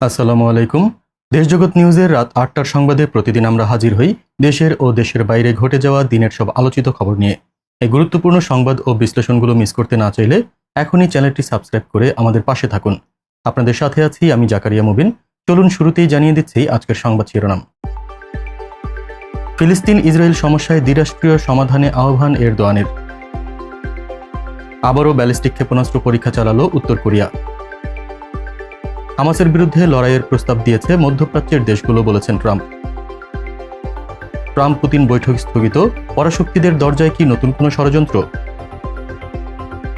আসসালামু আলাইকুম। দেশজগৎ নিউজের রাত আটটার সংবাদে প্রতিদিন আমরা হাজির হই দেশের ও দেশের বাইরে ঘটে যাওয়া দিনের সব আলোচিত খবর নিয়ে। এই গুরুত্বপূর্ণ সংবাদ ও বিশ্লেষণগুলো মিস করতে না চাইলে এখনই চ্যানেলটি সাবস্ক্রাইব করে আমাদের পাশে থাকুন। আপনাদের সাথে আছি আমি জাকারিয়া মুবিন। চলুন শুরুতেই জানিয়ে দিচ্ছি আজকের সংবাদ শিরোনাম। ফিলিস্তিন ইসরায়েল সমস্যায় দ্বিরাষ্ট্রীয় সমাধানে আহ্বান এরদোয়ানের। আবারও ব্যালিস্টিক ক্ষেপণাস্ত্র পরীক্ষা চালালো উত্তর কোরিয়া। হামাসের বিরুদ্ধে লড়াইয়ের প্রস্তাব দিয়েছে মধ্যপ্রাচ্যের দেশগুলো, বলেছেন ট্রাম্প। ট্রাম্প পুতিন বৈঠক স্থগিত, পরাশক্তিদের দরজায় কি নতুন কোনো ষড়যন্ত্র?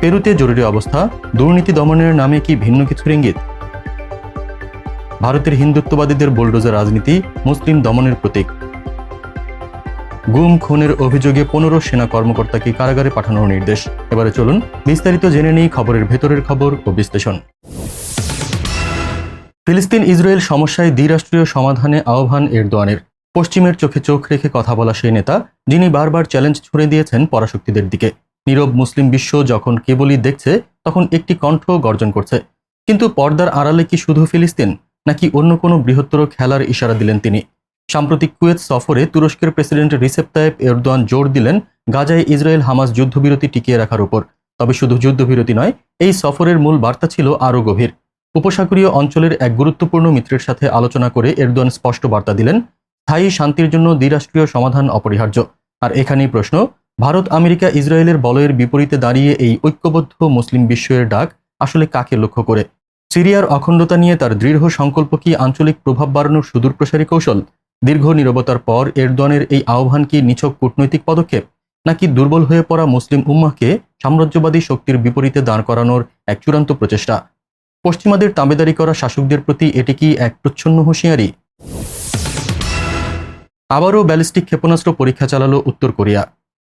পেরুতে জরুরি অবস্থা, দুর্নীতি দমনের নামে কি ভিন্ন কিছুর ইঙ্গিত ভারতের হিন্দুত্ববাদীদের বোলডোজার রাজনীতি, মুসলিম দমনের প্রতীক। গুম, খুনের অভিযোগে পনেরো সেনা কর্মকর্তাকে কারাগারে পাঠানোর নির্দেশ। এবারে চলুন, বিস্তারিত জেনে নেই খবরের ভেতরের খবর ও বিশ্লেষণ। ফিলিস্তিন ইসরায়েল সমস্যায় দ্বিরাষ্ট্রীয় সমাধানে আহ্বান এরদোয়ানের। পশ্চিমের চোখে চোখ রেখে কথা বলা সেই নেতা, যিনি বারবার চ্যালেঞ্জ ছুড়ে দিয়েছেন পরাশক্তিদের দিকে। নীরব মুসলিম বিশ্ব যখন কেবলই দেখছে, তখন একটি কণ্ঠ গর্জন করছে। কিন্তু পর্দার আড়ালে কি শুধু ফিলিস্তিন, নাকি অন্য কোনো বৃহত্তর খেলার ইশারা দিলেন তিনি? সাম্প্রতিক কুয়েত সফরে তুরস্কের প্রেসিডেন্ট রিসেপ তায়েব এরদোয়ান জোর দিলেন গাজায় ইসরায়েল হামাস যুদ্ধবিরতি টিকিয়ে রাখার উপর। তবে শুধু যুদ্ধবিরতি নয়, এই সফরের মূল বার্তা ছিল আরও গভীর। উপসাগরীয় অঞ্চলের এক গুরুত্বপূর্ণ মিত্রের সাথে আলোচনা করে এরদোয়ান স্পষ্ট বার্তা দিলেন, স্থায়ী শান্তির জন্য দ্বিরাষ্ট্রীয় সমাধান অপরিহার্য। আর এখানেই প্রশ্ন, ভারত আমেরিকা ইসরায়েলের বলয়ের বিপরীতে দাঁড়িয়ে এই ঐক্যবদ্ধ মুসলিম বিশ্বের ডাক আসলে কাকে লক্ষ্য করে? সিরিয়ার অখণ্ডতা নিয়ে তার দৃঢ় সংকল্প কি আঞ্চলিক প্রভাব বাড়ানোর সুদূরপ্রসারী কৌশল? দীর্ঘ নিরবতার পর এরদোয়ানের এই আহ্বান কি নিছক কূটনৈতিক পদক্ষেপ? নাকি দুর্বল হয়ে পড়া মুসলিম উম্মাহকে সাম্রাজ্যবাদী শক্তির বিপরীতে দাঁড় করানোর এক চূড়ান্ত প্রচেষ্টা? পশ্চিমাদের তাবেদারি করা শাসকদের প্রতি এটি কি এক প্রচ্ছন্ন হুঁশিয়ারি? আবারও ব্যালিস্টিক ক্ষেপণাস্ত্র পরীক্ষা চালালো উত্তর কোরিয়া।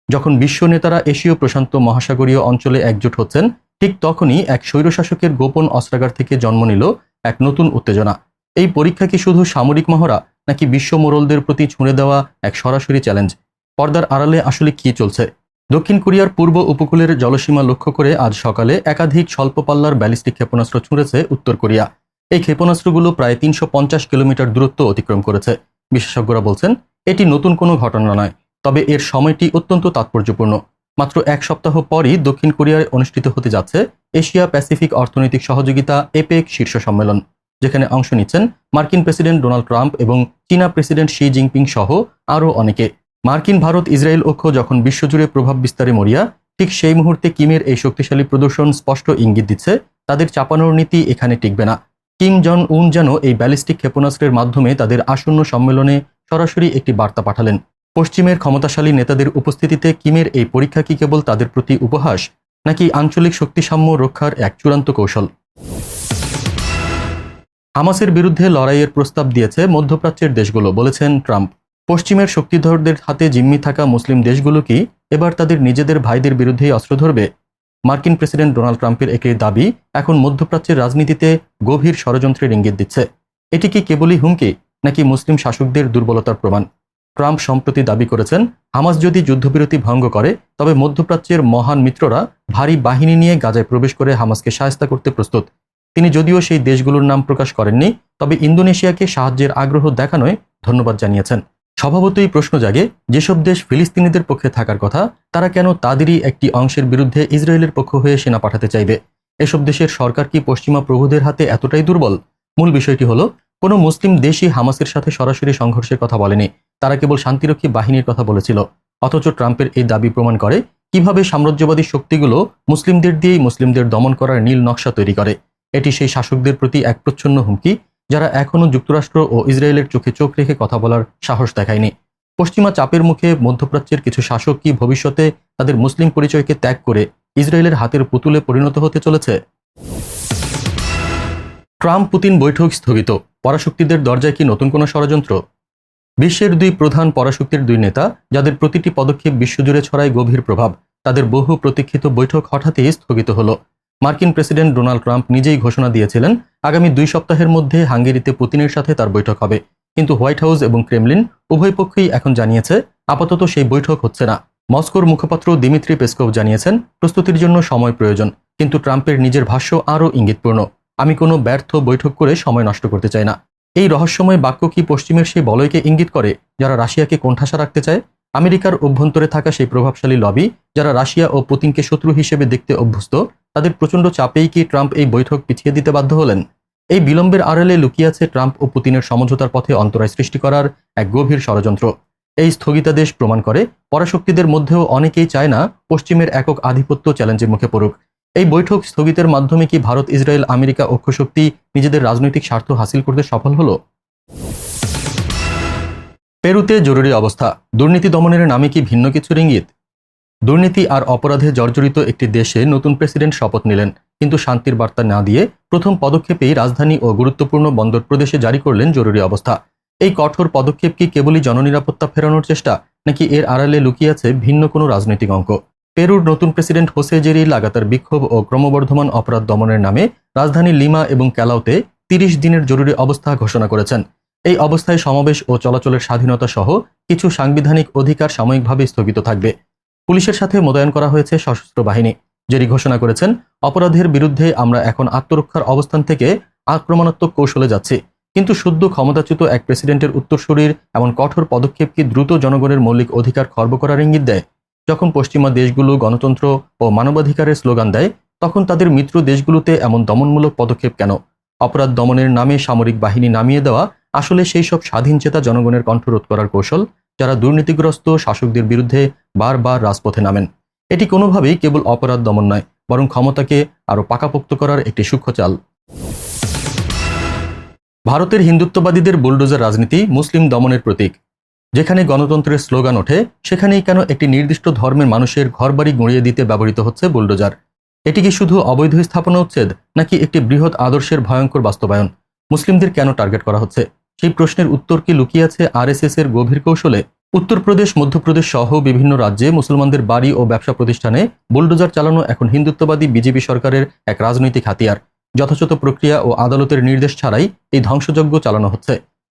যখন বিশ্ব নেতারা এশীয় প্রশান্ত মহাসাগরীয় অঞ্চলে একজোট হচ্ছেন, ঠিক তখনই এক স্বৈরশাসকের গোপন অস্ত্রাগার থেকে জন্ম নিল এক নতুন উত্তেজনা। এই পরীক্ষা কি শুধু সামরিক মহড়া, নাকি বিশ্ব মোরলদের প্রতি ছুঁড়ে দেওয়া এক সরাসরি চ্যালেঞ্জ? পর্দার আড়ালে আসলে কি চলছে? দক্ষিণ কোরিয়ার পূর্ব উপকূলের জলসীমা লক্ষ্য করে আজ সকালে একাধিক স্বল্পপাল্লার ব্যালিস্টিক ক্ষেপণাস্ত্র ছুঁড়েছে উত্তর কোরিয়া। এই ক্ষেপণাস্ত্রগুলো প্রায় তিনশো পঞ্চাশ কিলোমিটার দূরত্ব অতিক্রম করেছে। বিশেষজ্ঞরা বলছেন, এটি নতুন কোনো ঘটনা নয়, তবে এর সময়টি অত্যন্ত তাৎপর্যপূর্ণ। মাত্র এক সপ্তাহ পরই দক্ষিণ কোরিয়ায় অনুষ্ঠিত হতে যাচ্ছে এশিয়া প্যাসিফিক অর্থনৈতিক সহযোগিতা এপেক শীর্ষ সম্মেলন, যেখানে অংশ নিচ্ছেন মার্কিন প্রেসিডেন্ট ডোনাল্ড ট্রাম্প এবং চীনা প্রেসিডেন্ট শি জিনপিং সহ আরও অনেকে। মার্কিন ভারত, ইসরায়েল ঐক্য যখন বিশ্বজুড়ে প্রভাব বিস্তারে মরিয়া, ঠিক সেই মুহূর্তে কিমের এই শক্তিশালী প্রদর্শন স্পষ্ট ইঙ্গিত দিচ্ছে, তাদের চাপানোর নীতি এখানে টিকবে না। কিম জন উন যেন এই ব্যালিস্টিক ক্ষেপণাস্ত্রের মাধ্যমে তাদের আসন্ন সম্মেলনে সরাসরি একটি বার্তা পাঠালেন। পশ্চিমের ক্ষমতাশালী নেতাদের উপস্থিতিতে কিমের এই পরীক্ষা কি কেবল তাদের প্রতি উপহাস, নাকি আঞ্চলিক শক্তিসাম্য রক্ষার এক চূড়ান্ত কৌশল? হামাসের বিরুদ্ধে লড়াইয়ের প্রস্তাব দিয়েছে মধ্যপ্রাচ্যের দেশগুলো, বলেছেন ট্রাম্প। পশ্চিমের শক্তিধরদের হাতে জিম্মি থাকা মুসলিম দেশগুলো কি এবার তাদের নিজেদের ভাইদের বিরুদ্ধেই অস্ত্র ধরবে? মার্কিন প্রেসিডেন্ট ডোনাল্ড ট্রাম্পের একটি দাবি, এখন মধ্যপ্রাচ্যের রাজনীতিতে গভীর ষড়যন্ত্রের ইঙ্গিত দিচ্ছে। এটি কি কেবলই হুমকি, নাকি মুসলিম শাসকদের দুর্বলতার প্রমাণ? ট্রাম্প সম্প্রতি দাবি করেছেন, হামাস যদি যুদ্ধবিরতি ভঙ্গ করে, তবে মধ্যপ্রাচ্যের মহান মিত্ররা ভারী বাহিনী নিয়ে গাজায় প্রবেশ করে হামাসকে সায়স্তা করতে প্রস্তুত। তিনি যদিও সেই দেশগুলোর নাম প্রকাশ করেননি, তবে ইন্দোনেশিয়াকে সাহায্যের আগ্রহ দেখানোয় ধন্যবাদ জানিয়েছেন। স্বভাবতই প্রশ্ন জাগে, যেসব দেশ ফিলিস্তিনিদের পক্ষে থাকার কথা, তারা কেন তাদেরই একটি অংশের বিরুদ্ধে ইসরায়েলের পক্ষ হয়ে সেনা পাঠাতে চাইবে? এসব দেশের সরকার কি পশ্চিমা প্রভুদের হাতে এতটাই দুর্বল? মূল বিষয়টি হলো, কোনো মুসলিম দেশই হামাসের সাথে সরাসরি সংঘর্ষের কথা বলেনি। তারা কেবল শান্তিরক্ষী বাহিনীর কথা বলেছিল। অথচ ট্রাম্পের এই দাবি প্রমাণ করে, কীভাবে সাম্রাজ্যবাদী শক্তিগুলো মুসলিমদের দিয়েই মুসলিমদের দমন করার নীল নকশা তৈরি করে। এটি সেই শাসকদের প্রতি এক প্রচ্ছন্ন হুমকি যারা এখনও যুক্তরাষ্ট্র ও ইসরায়েলের চোখে চোখ রেখে কথা বলার সাহস দেখায়নি। পশ্চিমা চাপের মুখে মধ্যপ্রাচ্যের কিছু শাসক কি ভবিষ্যতে তাদের মুসলিম পরিচয়কে ত্যাগ করে ইসরায়েলের হাতের পুতুলে পরিণত হতে চলেছে? ট্রাম্প পুতিন বৈঠক স্থগিত। পরাশক্তিদের দরজায় কি নতুন কোনো ষড়যন্ত্র? বিশ্বের দুই প্রধান পরাশক্তির দুই নেতা, যাদের প্রতিটি পদক্ষেপ বিশ্বজুড়ে ছড়ায় গভীর প্রভাব, তাদের বহু প্রতীক্ষিত বৈঠক হঠাৎই স্থগিত হলো। মার্কিন প্রেসিডেন্ট ডোনাল্ড ট্রাম্প নিজেই ঘোষণা দিয়েছিলেন আগামী দুই সপ্তাহের মধ্যে হাঙ্গেরিতে পুতিনের সাথে তার বৈঠক হবে। কিন্তু হোয়াইট হাউস এবং ক্রেমলিন উভয় পক্ষই এখন জানিয়েছে, আপাতত সেই বৈঠক হচ্ছে না। মস্কোর মুখপাত্র দিমিত্রি পেসকোভ জানিয়েছেন, প্রস্তুতির জন্য সময় প্রয়োজন, কিন্তু ট্রাম্পের নিজের ভাষ্য আরও ইঙ্গিতপূর্ণ। আমি কোনো ব্যর্থ বৈঠক করে সময় নষ্ট করতে চাই না। এই রহস্যময় বাক্য কি পশ্চিমের সেই বলয়কে ইঙ্গিত করে, যারা রাশিয়াকে কোণঠাসা রাখতে চায়? আমেরিকার অভ্যন্তরে থাকা সেই প্রভাবশালী লবি, যারা রাশিয়া ও পুতিনকে শত্রু হিসেবে দেখতে অভ্যস্ত, তাদের প্রচণ্ড চাপেই কি ট্রাম্প এই বৈঠক পিছিয়ে দিতে বাধ্য হলেন? এই বিলম্বের আড়ালে লুকিয়ে আছে ট্রাম্প ও পুতিনের সমঝোতার পথে অন্তরায় সৃষ্টি করার এক গভীর ষড়যন্ত্র। এই স্থগিতাদেশ প্রমাণ করে, পরাশক্তিদের মধ্যেও অনেকেই চায় না পশ্চিমের একক আধিপত্য চ্যালেঞ্জের মুখে পড়ুক। এই বৈঠক স্থগিতের মাধ্যমে কি ভারত, ইসরায়েল, আমেরিকা ঐক্যশক্তি নিজেদের রাজনৈতিক স্বার্থ হাসিল করতে সফল হলো? পেরুতে জরুরি অবস্থা। দুর্নীতি দমনের নামে কি ভিন্ন কিছুর ইঙ্গিত দুর্নীতি আর অপরাধে জর্জরিত একটি দেশে নতুন প্রেসিডেন্ট শপথ নিলেন, কিন্তু শান্তির বার্তা না দিয়ে প্রথম পদক্ষেপেই রাজধানী ও গুরুত্বপূর্ণ বন্দর প্রদেশে জারি করলেন জরুরি অবস্থা। এই কঠোর পদক্ষেপ কি কেবলই জননিরাপত্তা ফেরানোর চেষ্টা, নাকি এর আড়ালে লুকিয়ে আছে ভিন্ন কোনো রাজনৈতিক অঙ্ক? পেরুর নতুন প্রেসিডেন্ট হোসে জেরি লাগাতার বিক্ষোভ ও ক্রমবর্ধমান অপরাধ দমনের নামে রাজধানী লিমা এবং ক্যালাউতে তিরিশ দিনের জরুরি অবস্থা ঘোষণা করেছেন। এই অবস্থায় সমাবেশ ও চলাচলের স্বাধীনতা সহ কিছু সাংবিধানিক অধিকার সাময়িকভাবে স্থগিত থাকবে। পুলিশের সাথে মোতায়েন করা হয়েছে সশস্ত্র বাহিনী। জেরি ঘোষণা করেছেন, অপরাধের বিরুদ্ধে আমরা এখন আত্মরক্ষার অবস্থান থেকে আক্রমণাত্মক কৌশলে যাচ্ছি। কিন্তু সদ্য ক্ষমতাচ্যুত এক প্রেসিডেন্টের উত্তরসূরির এমন কঠোর পদক্ষেপ কি দ্রুত জনগণের মৌলিক অধিকার খর্ব করার ইঙ্গিত দেয়? যখন পশ্চিমা দেশগুলো গণতন্ত্র ও মানবাধিকারের স্লোগান দেয়, তখন তাদের মিত্র দেশগুলোতে এমন দমনমূলক পদক্ষেপ কেন? অপরাধ দমনের নামে সামরিক বাহিনী নামিয়ে দেওয়া আসলে সেই সব স্বাধীন চেতা জনগণের কণ্ঠরোধ করার কৌশল? যারা দুর্নীতিগ্রস্ত শাসকদের বিরুদ্ধে বারবার রাজপথে নামেন। এটি কোনোভাবেই কেবল অপরাধ দমন নয়, বরং ক্ষমতাকে আরও পাকাপোক্ত করার একটি সূক্ষ্ম চাল। ভারতের হিন্দুত্ববাদীদের বুলডোজার রাজনীতি মুসলিম দমনের প্রতীক। যেখানে গণতন্ত্রের স্লোগান ওঠে, সেখানেই কেন একটি নির্দিষ্ট ধর্মের মানুষের ঘরবাড়ি গুঁড়িয়ে দিতে ব্যবহৃত হচ্ছে বুলডোজার? এটি কি শুধু অবৈধ স্থাপনা উচ্ছেদ, নাকি একটি বৃহৎ আদর্শের ভয়ঙ্কর বাস্তবায়ন? মুসলিমদের কেন টার্গেট করা হচ্ছে? সেই প্রশ্নের উত্তর কি লুকিয়ে আছে আরএসএস এর গভীর কৌশলে? উত্তরপ্রদেশ, মধ্যপ্রদেশ সহ বিভিন্ন রাজ্যে মুসলমানদের বাড়ি ও ব্যবসা প্রতিষ্ঠানে বুলডোজার চালানো এখন হিন্দুত্ববাদী বিজেপি সরকারের এক রাজনৈতিক হাতিয়ার। যথাযথ প্রক্রিয়া ও আদালতের নির্দেশ ছাড়াই এই ধ্বংসযজ্ঞ চালানো হচ্ছে।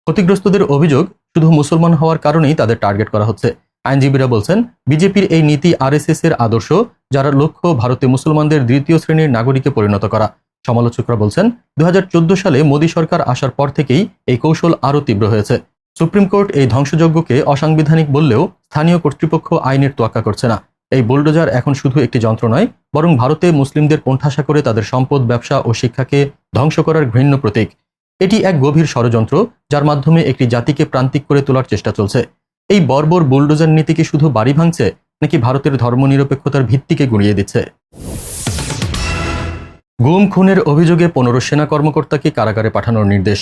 ক্ষতিগ্রস্তদের অভিযোগ, শুধু মুসলমান হওয়ার কারণেই তাদের টার্গেট করা হচ্ছে। আইনজীবীরা বলছেন, বিজেপির এই নীতি আরএসএস এর আদর্শ, যারা লক্ষ্য ভারতে মুসলমানদের দ্বিতীয় শ্রেণির নাগরিকে পরিণত করা। সমালোচকরা বলছেন দু হাজার চোদ্দ সালে মোদী সরকার আসার পর থেকেই এই কৌশল আরও তীব্র হয়েছে। সুপ্রিম কোর্ট এই ধ্বংসযজ্ঞকে অসাংবিধানিক বললেও স্থানীয় কর্তৃপক্ষ আইনের তোয়াক্কা করছে না। এই বুলডোজার এখন শুধু একটি যন্ত্র নয়, বরং ভারতে মুসলিমদের কোণঠাসা করে তাদের সম্পদ, ব্যবসা ও শিক্ষাকে ধ্বংস করার ঘৃণ্য প্রতীক। এটি এক গভীর ষড়যন্ত্র, যার মাধ্যমে একটি জাতিকে প্রান্তিক করে তোলার চেষ্টা চলছে। এই বর্বর বুলডোজার নীতি কি শুধু বাড়ি ভাঙছে, নাকি ভারতের ধর্মনিরপেক্ষতার ভিত্তিকে গুঁড়িয়ে দিচ্ছে? গুম খুনের অভিযোগে পনেরো সেনা কর্মকর্তাকে কারাগারে পাঠানোর নির্দেশ।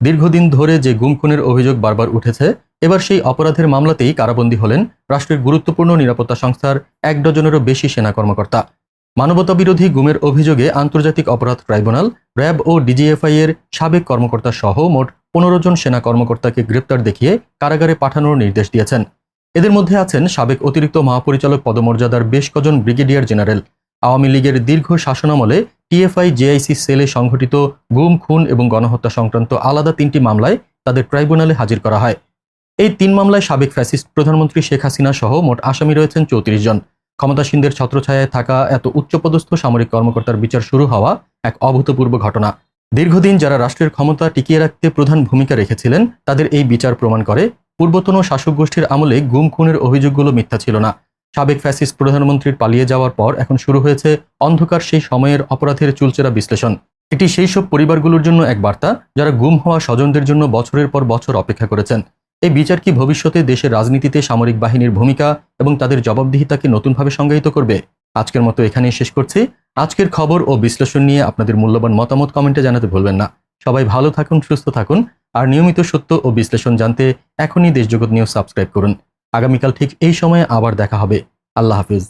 দীর্ঘদিন ধরে যে গুম খুনের অভিযোগ বারবার উঠেছে, এবার সেই অপরাধের মামলাতেই কারাবন্দী হলেন রাষ্ট্রের গুরুত্বপূর্ণ নিরাপত্তা সংস্থার এক ডজনেরও বেশি সেনা কর্মকর্তা। মানবতা বিরোধী গুমের অভিযোগে আন্তর্জাতিক অপরাধ ট্রাইব্যুনাল, র্যাব ও ডিজিএফআই এর সাবেক কর্মকর্তা সহ মোট পনেরো জন সেনা কর্মকর্তাকে গ্রেপ্তার দেখিয়ে কারাগারে পাঠানোর নির্দেশ দিয়েছেন। এদের মধ্যে আছেন সাবেক অতিরিক্ত মহাপরিচালক পদমর্যাদার বেশ কজন ব্রিগেডিয়ার জেনারেল। আওয়ামী লীগের দীর্ঘ শাসনামলে টিএফআই, জেআইসি, সেলে সংঘটিত গুম, খুন এবং গণহত্যা সংক্রান্ত আলাদা তিনটি মামলায় তাদের ট্রাইব্যুনালে হাজির করা হয়। এই তিন মামলায় সাবেক ফ্যাসিস্ট প্রধানমন্ত্রী শেখ হাসিনা সহ মোট আসামি রয়েছেন চৌত্রিশ জন। ক্ষমতাসীনদের ছত্রছায়ায় থাকা এত উচ্চপদস্থ সামরিক কর্মকর্তার বিচার শুরু হওয়া এক অভূতপূর্ব ঘটনা। দীর্ঘদিন যারা রাষ্ট্রের ক্ষমতা টিকিয়ে রাখতে প্রধান ভূমিকা রেখেছিলেন, তাদের এই বিচার প্রমাণ করে, পূর্বতন শাসক গোষ্ঠীর আমলে গুম, খুনের অভিযোগগুলো মিথ্যা ছিল না। সাবেক ফ্যাসিস্ট প্রধানমন্ত্রীর পালিয়ে যাওয়ার পর এখন শুরু হয়েছে অন্ধকার সেই সময়ের অপরাধের চুলচেরা বিশ্লেষণ। এটি সেই সব পরিবারগুলোর জন্য এক বার্তা, যারা গুম হওয়া স্বজনদের জন্য বছরের পর বছর অপেক্ষা করেছেন। এই বিচার কি ভবিষ্যতে দেশের রাজনীতিতে সামরিক বাহিনীর ভূমিকা এবং তাদের জবাবদিহিতাকে নতুনভাবে সংজ্ঞায়িত করবে? আজকের মতো এখানেই শেষ করছি। আজকের খবর ও বিশ্লেষণ নিয়ে আপনাদের মূল্যবান মতামত কমেন্টে জানাতে ভুলবেন না। সবাই ভালো থাকুন, সুস্থ থাকুন। আর নিয়মিত সত্য ও বিশ্লেষণ জানতে এখনই দেশজগৎ নিউজ সাবস্ক্রাইব করুন। আগামীকাল ঠিক এই সময়ে আবার দেখা হবে। আল্লাহ হাফিজ।